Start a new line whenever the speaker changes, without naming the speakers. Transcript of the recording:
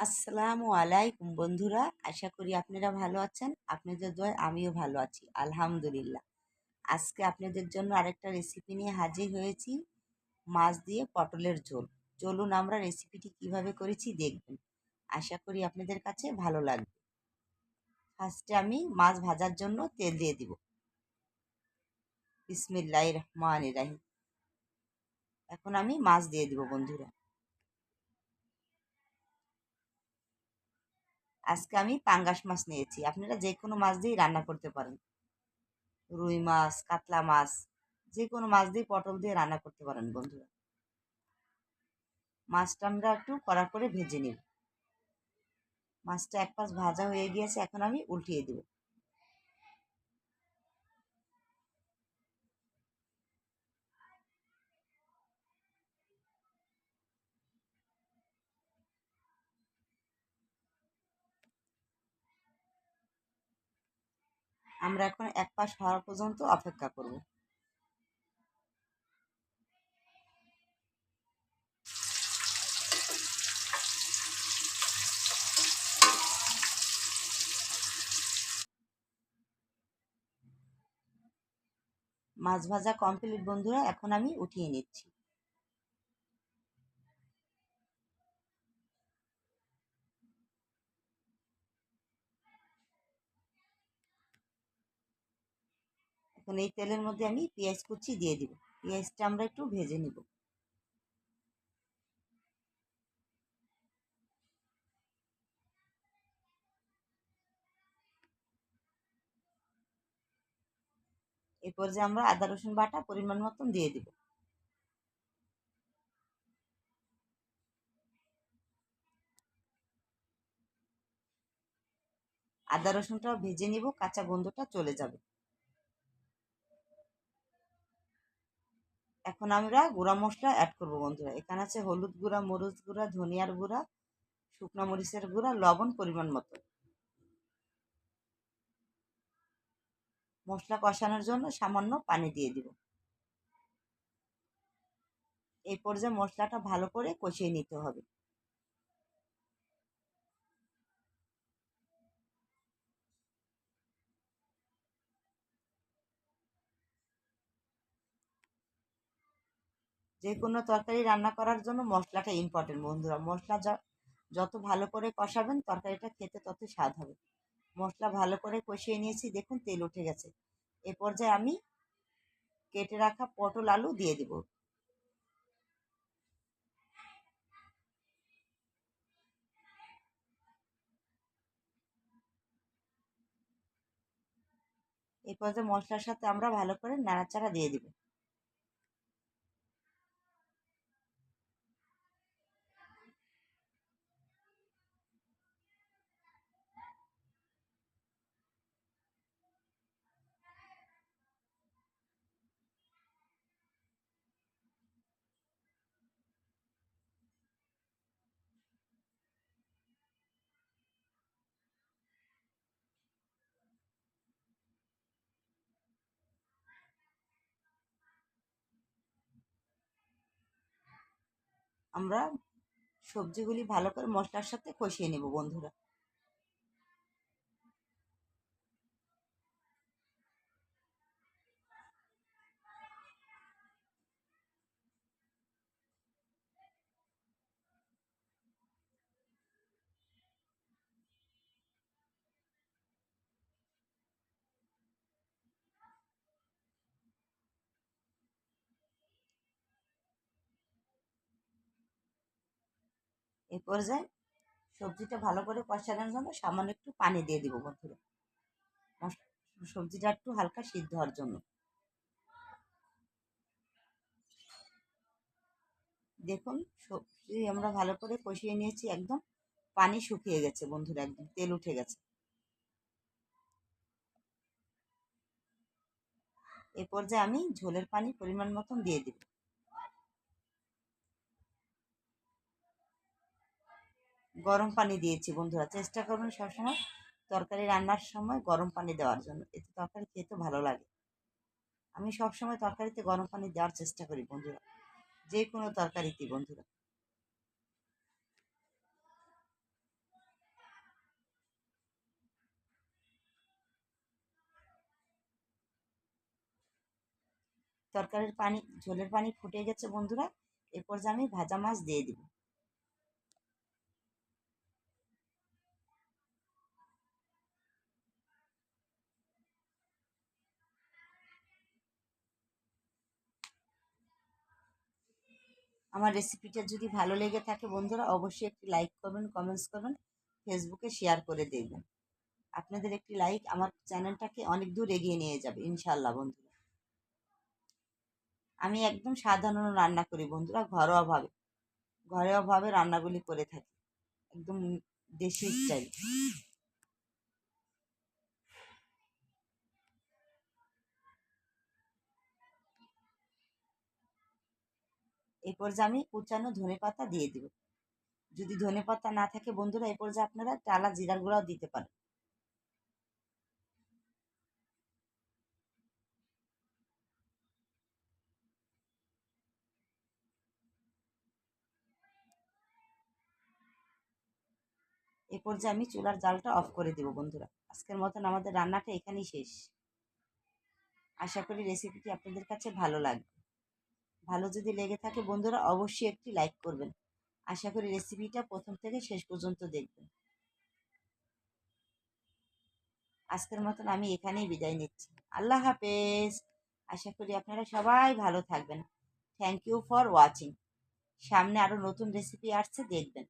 আসসালামু আলাইকুম বন্ধুরা। আশা করি আপনারা ভালো আছেন। আপনাদের দয় আমিও ভালো আছি, আলহামদুলিল্লাহ। আজকে আপনাদের জন্য আরেকটা রেসিপি নিয়ে হাজির হয়েছি, মাছ দিয়ে পটলের ঝোল। চলুন আমরা রেসিপিটি কীভাবে করেছি দেখবেন। আশা করি আপনাদের কাছে ভালো লাগবে। ফার্স্টে আমি মাছ ভাজার জন্য তেল দিয়ে দিব। বিসমিল্লাহ রহমান রাহিম। এখন আমি মাছ দিয়ে দিব বন্ধুরা। আজকে আমি পাঙ্গাস মাছ নিয়েছি। আপনারা যে কোনো মাছ দিয়েই রান্না করতে পারেন। রুই মাছ, কাতলা মাছ যে কোনো মাছ দিয়ে পটল দিয়ে রান্না করতে পারেন বন্ধুরা। মাছটা আমরা একটু কড়া করে ভেজে নিব। মাছটা এক পাশ ভাজা হয়ে গিয়েছে, এখন আমি উল্টিয়ে দেব। আমরা এখন এক পাশ হওয়া পর্যন্ত অপেক্ষা করব। মাছ ভাজা কমপ্লিট বন্ধুরা, এখন আমি উঠিয়ে নিচ্ছি। এখন এই তেলের মধ্যে আমি পেঁয়াজ কুচি দিয়ে দিব। পেঁয়াজটা আমরা একটু ভেজে নিব। এরপর যে আমরা আদা, রসুন বাটা পরিমাণ মতন দিয়ে দিব। আদা রসুনটা ভেজে নিব, কাঁচা গন্ধটা চলে যাবে। এখন আমরা গুঁড়া মশলা অ্যাড করব বন্ধুরা। এখানে আছে হলুদ গুঁড়া, মরুচ গুঁড়া, ধনিয়ার গুঁড়া, শুকনো মরিচের গুঁড়া, লবণ পরিমাণ মতো। মশলা কষানোর জন্য সামান্য পানি দিয়ে দিব। এই পর্যায়ে মশলাটা ভালো করে কষিয়ে নিতে হবে। যে কোনো তরকারি রান্না করার জন্য মশলাটা ইম্পর্টেন্ট বন্ধুরা। মশলা যত ভালো করে কষাবেন তরকারিটা খেতে তত স্বাদ হবে। মশলা ভালো করে কষিয়ে নিয়েছি, দেখুন তেল উঠে গেছে। এ পর্যায়ে আমি কেটে রাখা পটল আলু দিয়ে দেব। এই পর্যায়ে মশলার সাথে আমরা ভালো করে নাড়াচাড়া দিয়ে দেবো। আমরা সবজিগুলি ভালো করে মশলার সাথে কষিয়ে নেব বন্ধুরা। এই পর্যায়ে সবজিটা ভালো করে কষানোর জন্য সামান্য একটু পানি দিয়ে দিব বন্ধুরা। সবজিটা একটু হালকা সিদ্ধ হওয়ার জন্য। দেখুন, সবজি আমরা ভালো করে কষিয়ে নিয়েছি, একদম পানি শুকিয়ে গেছে বন্ধুরা, একদম তেল উঠে গেছে। এ পর্যায়ে আমি ঝোলের পানি পরিমাণ মতন দিয়ে দিব। গরম পানি দিয়েছি বন্ধুরা। চেষ্টা করুন সবসময় তরকারি রান্নার সময় গরম পানি দেওয়ার জন্য। এতে তরকারি খেতে ভালো লাগে। আমি সবসময় তরকারিতে গরম পানি দেওয়ার চেষ্টা করি বন্ধুরা। যে কোনো তরকারিতে বন্ধুরা। তরকারির পানি, ঝোলের পানি ফুটে গেছে বন্ধুরা। এরপর যে আমি ভাজা মাছ দিয়ে দেবো। আমার রেসিপিটা যদি ভালো লেগে থাকে বন্ধুরা, অবশ্যই একটি লাইক করবেন কমেন্টস করবেন ফেসবুকে শেয়ার করে দেখবেন আপনাদের একটি লাইক আমার চ্যানেলটাকে অনেক দূর এগিয়ে নিয়ে যাবে ইনশাল্লাহ বন্ধুরা। আমি একদম সাধারণ রান্না করি বন্ধুরা, ঘরোয়াভাবে। ঘরোয়াভাবে রান্নাগুলি করে থাকি, একদম দেশি স্টাইল এই পর্যায়ে আমি কুচানো ধনে পাতা দিয়ে দিব। যদি ধনে পাতা না থাকে বন্ধুরা এই পর্যায়ে আপনারা টালা জিরার গুঁড়াও দিতে পারেন। এ পর্যায়ে আমি চুলার জালটা অফ করে দেব বন্ধুরা। আজকের মতন আমাদের রান্নাটা এখানেই শেষ। আশা করি রেসিপিটি আপনাদের কাছে ভালো লাগবে। ভালো যদি লেগে থাকে বন্ধুরা অবশ্যই একটি লাইক করবেন। আশা করি রেসিপিটা প্রথম থেকে শেষ পর্যন্ত দেখবেন। আজকের মতন আমি এখানেই বিদায় নিচ্ছি। আল্লাহ হাফেজ। আশা করি আপনারা সবাই ভালো থাকবেন। থ্যাংক ইউ ফর ওয়াচিং সামনে আরও নতুন রেসিপি আসছে, দেখবেন।